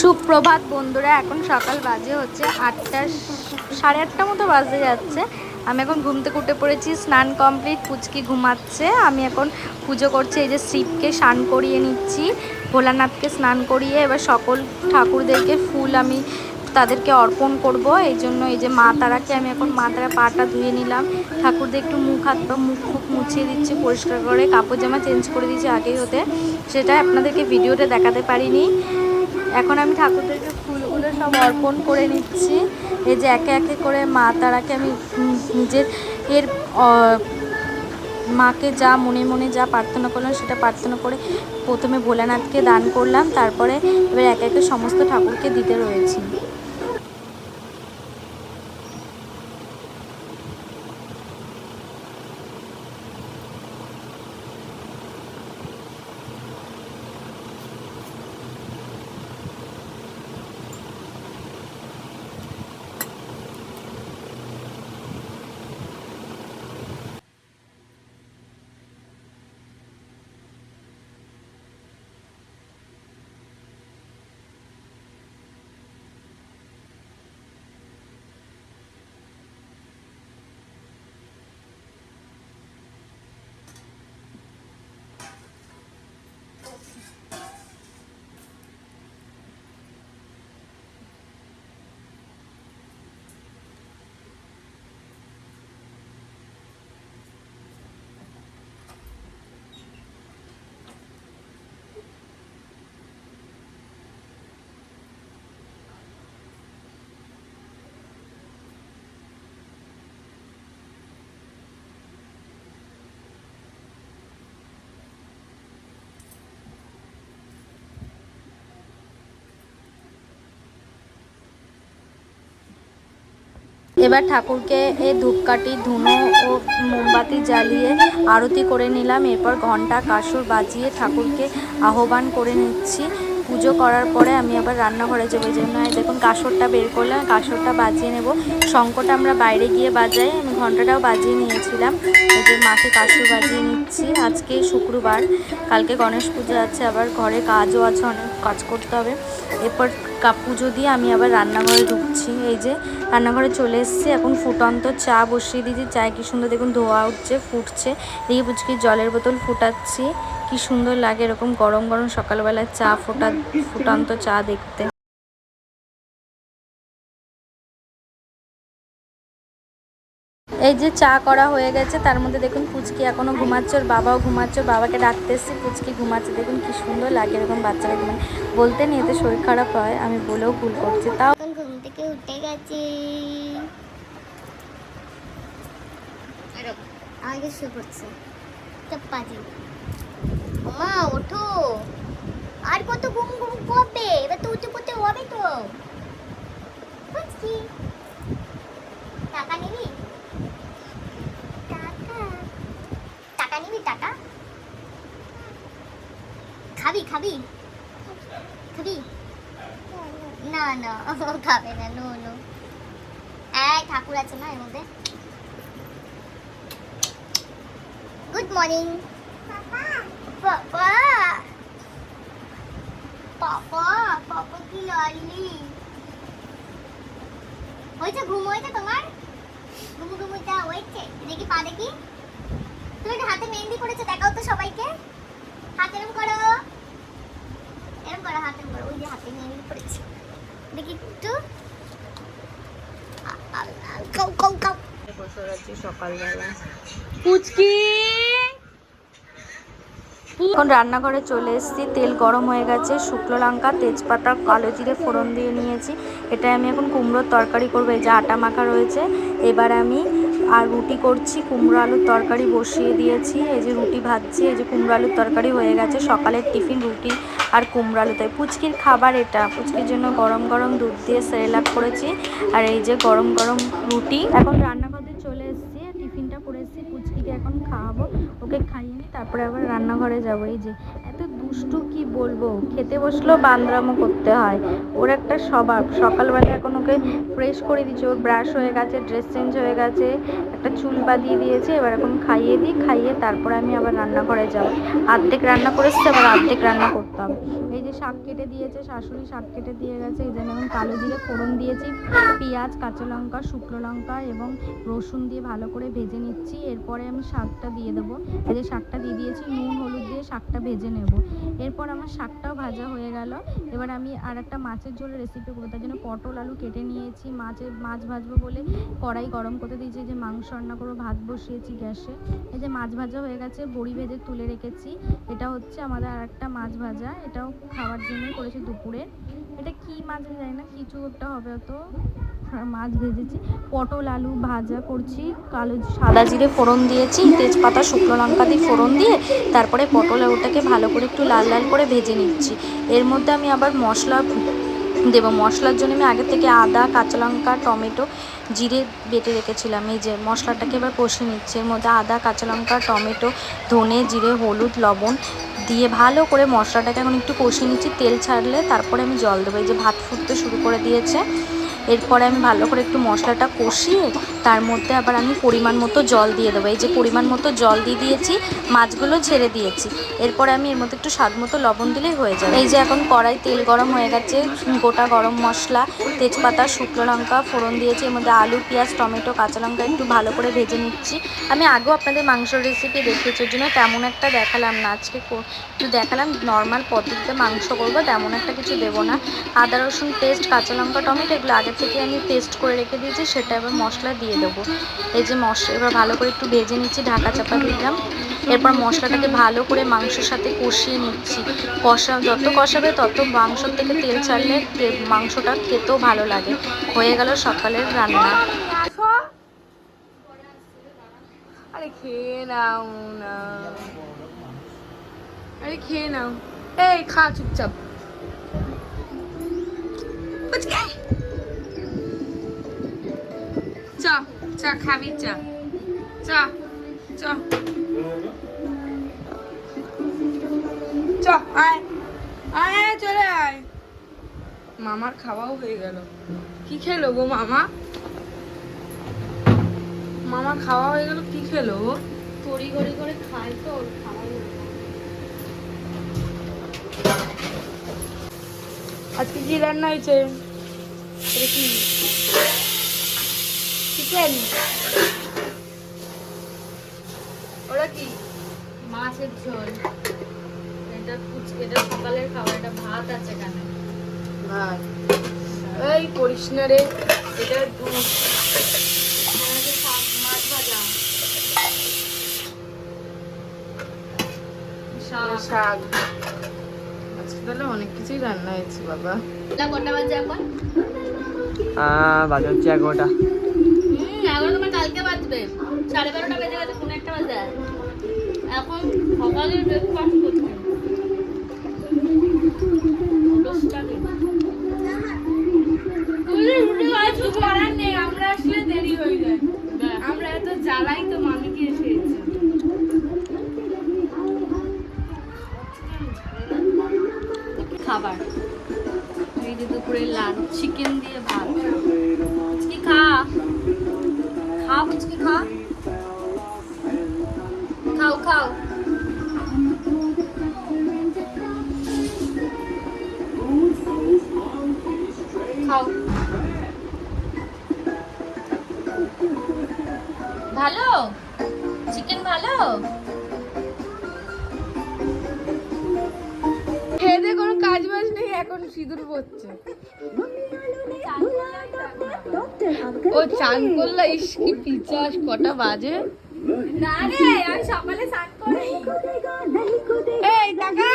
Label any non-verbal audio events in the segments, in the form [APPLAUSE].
সুপ্রভাত বন্ধুরা, এখন সকাল বাজে হচ্ছে আটটা সাড়ে আটটা মতো বাজে যাচ্ছে। আমি এখন ঘুম থেকে উঠে পড়েছি, স্নান কমপ্লিট পুচকি ঘুমাচ্ছে। আমি এখন পুজো করছি, এই যে শিবকে স্নান করিয়ে নিচ্ছি, ভোলানাথকে স্নান করিয়ে এবার সকল ঠাকুরদেরকে ফুল আমি তাদেরকে অর্পণ করব। এই জন্য এই যে মা তারাকে আমি এখন মা তারা পাটা ধুয়ে নিলাম। ঠাকুরদের একটু মুখ হাত পা, মুখ ফুক মুছিয়ে দিচ্ছি, পরিষ্কার করে কাপড় জামা চেঞ্জ করে দিচ্ছি আগেই হতে। সেটা আপনাদেরকে ভিডিওতে দেখাতে পারিনি। এখন আমি ঠাকুরদেরকে ফুলগুলো সব অর্পণ করে নিচ্ছি। এই যে একে একে করে মা তারাকে আমি নিজের এর মাকে যা মনে মনে যা প্রার্থনা করলাম সেটা প্রার্থনা করে প্রথমে ভোলানাথকে দান করলাম। তারপরে এবার একে একে সমস্ত ঠাকুরকে দিতে রয়েছি। এবার ঠাকুরকে এ ধূপকাঠি, ধুনো ও মোমবাতি জ্বালিয়ে আরতি করে নিলাম। এরপর ঘণ্টা কাসর বাজিয়ে ঠাকুরকে আহ্বান করে নিচ্ছি। পুজো করার পরে আমি আবার রান্নাঘরে যাব জন্য দেখুন, কাসরটা বের করলাম, কাসরটা বাজিয়ে নেব। শঙ্কটা আমরা বাইরে গিয়ে বাজাই। আমি ঘন্টাটাও বাজিয়ে নিয়েছিলাম। যে মাকে কাসর বাজিয়ে নিচ্ছি। আজকে শুক্রবার, কালকে গণেশ পুজো আছে, আবার ঘরে কাজও আছে, অনেক কাজ করতে হবে। এরপর কা- পুজো দিয়ে আমি আবার রান্নাঘরে ঢুকছি, এই যে রান্নাঘরে চলে এসেছি, এখন ফুটন্ত চা বসিয়ে দিয়েছি। চায় কি সুন্দর দেখুন ধোয়া উঠছে, ফুটছে। দিয়ে বুঝকি জলের বোতল ফুটাচ্ছি। কি সুন্দর লাগে এরকম গরম গরম সকালবেলায় চা ফোটা, ফুটন্ত চা দেখতে। এই যে চা করা হয়ে গেছে, তার মধ্যে দেখুন পুচকি এখনও ঘুমাচ্ছে, ওর বাবাও ঘুমাচ্ছে বাবাকে ডাকতে এসেছি, পুচকি ঘুমাচ্ছে, দেখুন কি সুন্দর লাগে এরকম বাচ্চারা ঘুমায়। বলতে নিয়ে এতে শরীর খারাপ হয়, আমি বলেও ভুল করছি, তাও ঘুম থেকে উঠে গেছি। আগে ওঠো। আর কত ঘুম ঘুম করবে? এবার তো উঠে পড়তে হবে তো। বুঝছি টাকা নিবি টাকা টাকা নিবি টাকা খাবি খাবি? খাবি? না না ও [LAUGHS] খাবে না নো নো এই ঠাকুর আছে না এর মধ্যে? গুড মর্নিং বাবা বাবা বাবা কি লালি হয়েছে ঘুম হয়েছে তোমার? ঘুমু ঘুমুটা হয়েছে দেখি পা দেখি। তুমি হাতে মেহেন্দি করেছ দেখাও তো সবাইকে। হাত এরম করো। এখন রান্নাঘরে চলে এসেছি, তেল গরম হয়ে গেছে, শুকনো লঙ্কা, তেজপাতা, কালো জিরে ফোড়ন দিয়ে নিয়েছি। এটা আমি এখন কুমড়োর তরকারি করব, এই যে আটা মাখা রয়েছে। এবার আমি আর রুটি করছি, কুমড়ো আলুর তরকারি বসিয়ে দিয়েছি, এই যে রুটি ভাজছি, এই যে কুমড়ো আলুর তরকারি হয়ে গেছে, সকালের টিফিন রুটি আর কুমড়ো আলু। তাই পুচকির খাবার এটা, পুচকির জন্য গরম গরম দুধ দিয়ে সেরেলাক করেছি, আর এই যে গরম গরম রুটি। এখন রান্নাঘরে চলে এসেছি, টিফিনটা করে এসেছি, পুচকিকে এখন খাওয়াবো, ওকে খাইয়ে নিই তারপরে আবার রান্নাঘরে যাব, এই যে দুষ্টু কি বলব? খেতে বসলেও বান্দরামো করতে হয়। ওর একটা স্বভাব। সকালবেলা এখন ওকে ফ্রেশ করে দিচ্ছে ওর ব্রাশ হয়ে গেছে ড্রেস চেঞ্জ হয়ে গেছে, একটা চুল বাঁধিয়ে দিয়েছে। এবার এখন খাইয়ে দিই, খাইয়ে তারপরে আমি আবার রান্নাঘরে যাব। আর্ধেক রান্না করেছে আবার অর্ধেক রান্না করতাম এই যে শাক কেটে দিয়েছে, শাশুড়ি শাক কেটে দিয়ে গেছে। এই জন্য আমি কালো জিরে ফোড়ন দিয়েছি, পেঁয়াজ, কাঁচা লঙ্কা, শুকনো লঙ্কা এবং রসুন দিয়ে ভালো করে ভেজে নিচ্ছি। এরপরে আমি শাকটা দিয়ে দেবো। এই যে শাকটা দিয়ে দিয়েছি, নুন, হলুদ দিয়ে শাকটা ভেজে নেব। এরপর আমার শাকটাও ভাজা হয়ে গেল। এবার আমি আর একটা মাছের ঝোলের রেসিপি করব। তার জন্য পটল আলু কেটে নিয়েছি। মাছের মাছ ভাজবো বলে কড়াই গরম করতে দিয়েছি। যে মাংস রান্না করব, ভাত বসিয়েছি গ্যাসে। এই যে মাছ ভাজা হয়ে গেছে, বড়ি ভেজে তুলে রেখেছি। এটা হচ্ছে আমাদের আর একটা মাছ ভাজা। এটাও খাওয়ার জন্যই করেছি দুপুরে। এটা কি মাছ জানি না কিছু একটা হবে তো মাছ ভেজেছি। পটল, আলু ভাজা করছি, কালো সাদা জিরে ফোড়ন দিয়েছি, তেজপাতা, শুকনো লঙ্কা দিয়ে ফোড়ন দিয়ে তারপরে পটল আলুটাকে ভালো করে একটু লাল লাল করে ভেজে নিচ্ছি। এর মধ্যে আমি আবার মশলা দেবো। মশলার জন্য আমি আগে থেকে আদা, কাঁচা লঙ্কা, টমেটো, জিরে বেটে রেখেছিলাম। এই যে মশলাটাকে এবার কষে নিচ্ছি। এর মধ্যে আদা, কাঁচা লঙ্কা, টমেটো, ধনে, জিরে, হলুদ, লবণ দিয়ে ভালো করে মশলাটাকে এখন একটু কষিয়ে নিচ্ছি। তেল ছাড়লে তারপরে আমি জল দেবো। এই যে ভাত ফুটতে শুরু করে দিয়েছে। এরপরে আমি ভালো করে একটু মশলাটা কষিয়ে তার মধ্যে আবার আমি পরিমাণ মতো জল দিয়ে দেবো। এই যে পরিমাণ মতো জল দিয়ে দিয়েছি, মাছগুলো ছেড়ে দিয়েছি। এরপরে আমি এর মধ্যে একটু স্বাদ মতো লবণ দিলেই হয়ে যাবে। এই যে এখন কড়াই তেল গরম হয়ে গেছে, গোটা গরম মশলা, তেজপাতা, শুকনো লঙ্কা, ফোড়ন দিয়েছি, এর মধ্যে আলু, পেঁয়াজ, টমেটো, কাঁচা লঙ্কা একটু ভালো করে ভেজে নিচ্ছি। আমি আগেও আপনাদের মাংসর রেসিপি দেখিয়েছি ওর জন্য তেমন একটা দেখালাম না। আজকে একটু দেখালাম নর্মাল পদ্ধতিতে মাংস করব, তেমন একটা কিছু দেবো না। আদা, রসুন পেস্ট কাঁচা লঙ্কা, টমেটো, এগুলো আগে থেকে আমি পেস্ট করে রেখে দিয়েছি, সেটা এবার মশলা দিয়ে দেবো। এই যে মশলা এবার ভালো করে একটু ভেজে নিচ্ছি, ঢাকা চাপা দিলাম। এরপর মশলাটাকে ভালো করে মাংসের সাথে কষিয়ে নিচ্ছি। কষা যত কষাবে তত মাংসর থেকে তেল ছাড়লে মাংসটা খেতেও ভালো লাগে। হয়ে গেল সকালের রান্না। আরে খেয়ে নাও না। আরে খেয়ে নাও। এই খা চুপচাপ। চ চ খাবি চ। চ চ। চ আয়। আয় চলে আয়। মামার খাওয়াও হয়ে গেল। কি খেলো গো মামা? মামার খাওয়া হয়ে গেল কি খেলো? ও? তড়ি ঘড়ি করে খাই তো খাওয়াই আজকে কি রান্না হয়েছে? কি? চিকেন ওরা কি? মাছের ঝোল। এটা এটা সকালের খাবার এটা ভাত আছে কেন ভাত। এই করিস না রে এটা দুধ মাছ ভাজা। শাক। শাক। আজকে তাহলে অনেক কিছুই রান্না হয়েছে বাবা। কটা বাজে এখন? বাজে হচ্ছে এগারোটা। বাজবে। সাড়ে বারোটা বেজে গেছে কোনো একটা বাজে। এখন সকালে ব্রেকফাস্ট ভালো? চিকেন ভালো? দিয়ে কোনো কাজ বাজ নেই এখন সিঁদুর পড়ছে। ও চান করল ইস কি পিচাস কটা বাজে? না রে আমি সকালে স্নান করি এই টাকা।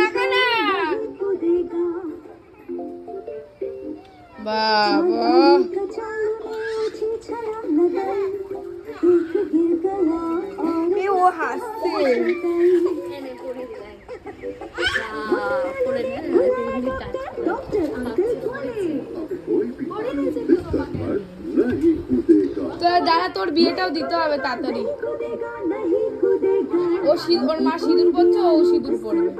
টাকা না বাবা। দাঁড়া তোর বিয়েটাও দিতে হবে তাড়াতাড়ি। ও ওর মা সিঁদুর পরছে ও সিঁদুর পরবে।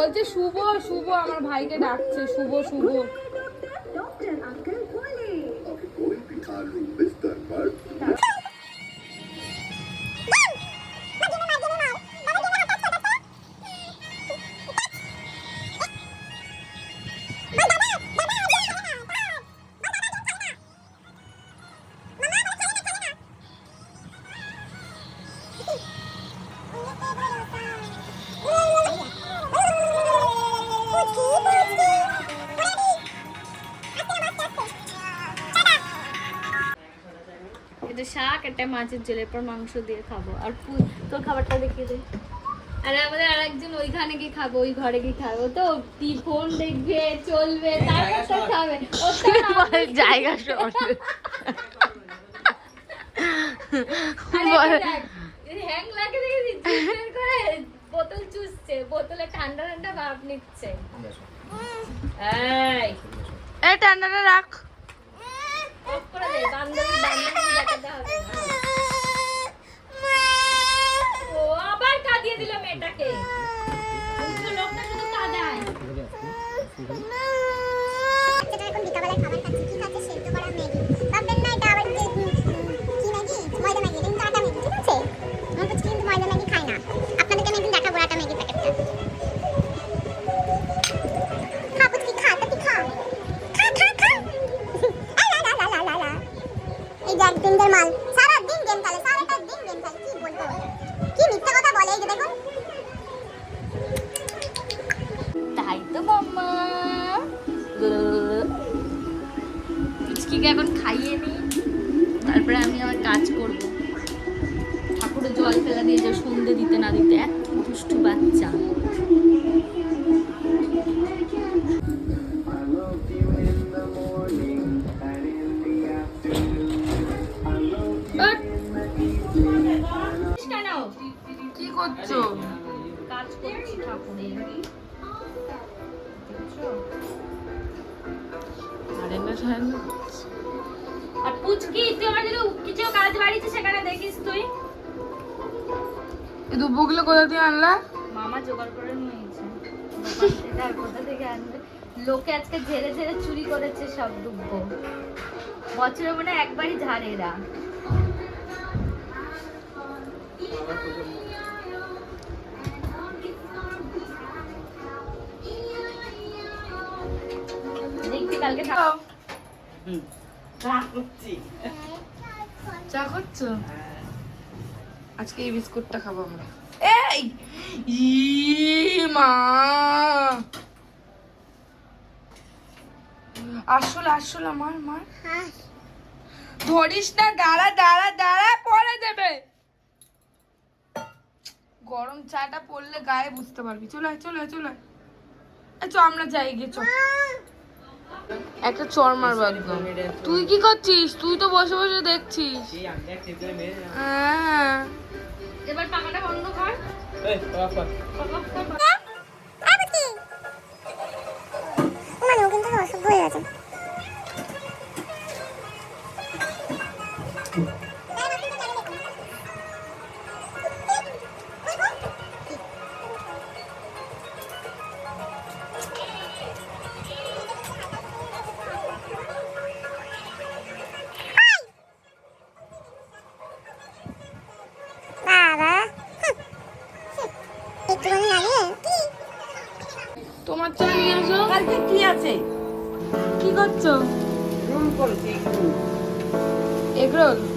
বলছে শুভ শুভ আমার ভাইকে ডাকছে শুভ শুভ। এটা শাক একটা মাছের ঝোল এরপর মাংস দিয়ে খাব আর তোর খাবারটা দেখিয়ে দে আর আমাদের আরেকজন ওইখানে কি খাব ওই ঘরে কি খাব তো ফোন দেখবে চলবে তারপর তো খাবে জায়গা আরে এই হ্যাং লাগে দেখেছিস? করে বোতল ঠান্ডা ঠান্ডা ভাব নিচ্ছে। এই। ঠান্ডাটা রাখ। অফ করে দে বান্ধবী বান্ধবী দেখাতে হবে। ও আবার কাঁদিয়ে দিল মেয়েটাকে। লোকটা শুধু কাঁদায়। এখন বিকালবেলায় খাবার খাচ্ছে। কি খাচ্ছে সেদ্ধ করা ম্যাগি এই মাল। সারা দিন গেম খেলে, সারাটা দিন গেম খেলে, কি বলব? কি মিথ্যা কথা বলে এই দেখুন। তাই তো মাম্মা পুচকিকে এখন খাইয়ে নি। তারপরে আমি আমার কাজ করব। ঠাকুরের জল ফেলা দিয়ে যে সন্ধে দিতে না দিতে এত দুষ্টু বাচ্চা। কি করছ? কাজ করছি ঠাকুরের দেখছ? আরে না ঠান্ডা আর পুচকি তুই আমার যদি কিছু কাজ বাড়িতে সেখানে দেখিস তুই। এই দুব্বগুলো কোথা দিয়ে আনলা? মামা জোগাড় করে নিয়েছে। আর কোথা থেকে আনবে? লোকে আজকে ঝেড়ে ঝেড়ে চুরি করেছে সব দুব্ব। বছরে মনে হয় একবারই ঝাড়ে চা আজকে এই বিস্কুটটা খাব আমরা। এই মা! আসল আসল আমার, মার। ধরিস না, দাঁড়া দাঁড়া দাঁড়া, পরে দেবে। গরম চাটা পড়লে গায়ে বুঝতে পারবি। চলে আয়, চলে আয়, চলে চ আমরা যাই গিয়ে চ। একটা চর মারবো একদম। তুই কি করছিস? তুই তো বসে বসে দেখছিস। হ্যাঁ। এবার পাখাটা বন্ধ কর। মানে কিন্তু হয়ে গেছে। করেছি এগরোল? সুমি